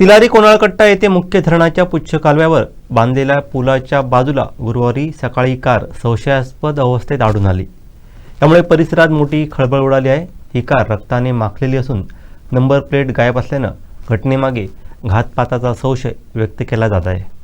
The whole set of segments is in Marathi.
तिलारी कोणाळकट्टा येथे मुख्य धरणाच्या पुच्छ कालव्यावर बांधलेल्या पुलाच्या बाजूला गुरुवारी सकाळी कार संशयास्पद अवस्थेत आढळून आली. त्यामुळे परिसरात मोठी खळबळ उडाली आहे. ही कार रक्ताने माखलेली असून नंबर प्लेट गायब असल्यानं घटनेमागे घातपाताचा संशय व्यक्त केला जात आहे.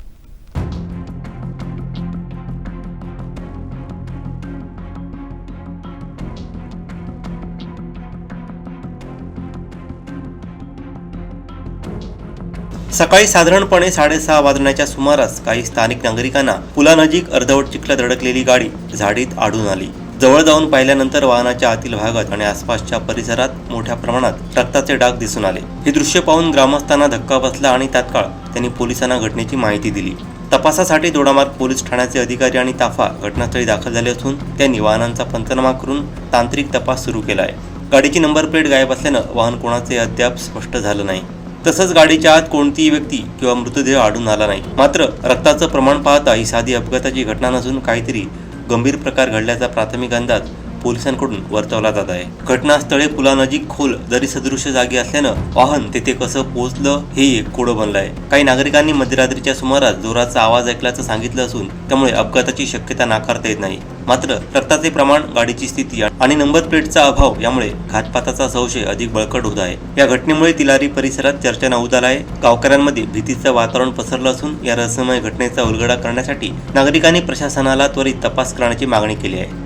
सकाळी साधारणपणे साडेसहा वाजण्याच्या सुमारास काही स्थानिक नागरिकांना पुलानजीक अर्धवट चिखलात अडकलेली गाडी झाडीत आढळून आली. जवळ जाऊन पाहिल्यानंतर वाहनाच्या आतील भागात आणि आसपासच्या परिसरात मोठ्या प्रमाणात रक्ताचे डाग दिसून आले. हे दृश्य पाहून ग्रामस्थांना धक्का बसला आणि तात्काळ त्यांनी पोलिसांना घटनेची माहिती दिली. तपासासाठी दोडामार्ग पोलीस ठाण्याचे अधिकारी आणि ताफा घटनास्थळी दाखल झाले असून त्यांनी वाहनांचा पंचनामा करून तांत्रिक तपास सुरू केला आहे गाडीची नंबर प्लेट गायब असल्यानं वाहन कोणाचे अद्याप स्पष्ट झालं नाही. तसंच गाडीच्या आत कोणतीही व्यक्ती किंवा मृतदेह आढळून आला नाही. मात्र रक्ताचं प्रमाण पाहता ही साधी अपघाताची घटना नसून काहीतरी गंभीर प्रकार घडल्याचा प्राथमिक अंदाज पोलिसांकडून वर्तवला जात आहे. घटनास्थळे पुलानजीक खोल दरी सदृश जागी असल्यानं वाहन तेथे कसं पोहोचलं हे एक कोडं बनलं आहे. काही नागरिकांनी मध्यरात्रीच्या सुमारास जोराचा आवाज ऐकल्याचं सांगितलं असून त्यामुळे अपघाताची शक्यता नाकारता येत नाही. मात्र रक्ताचे प्रमाण गाडीची स्थिती आणि नंबर प्लेटचा अभाव यामुळे घातपाताचा संशय अधिक बळकट होत आहे. या घटनेमुळे तिलारी परिसरात चर्चा उत आहे गावकऱ्यांमध्ये भीतीचं वातावरण पसरलं असून या रहस्यमय घटनेचा उलगडा करण्यासाठी नागरिकांनी प्रशासनाला त्वरित तपास करण्याची मागणी केली आहे.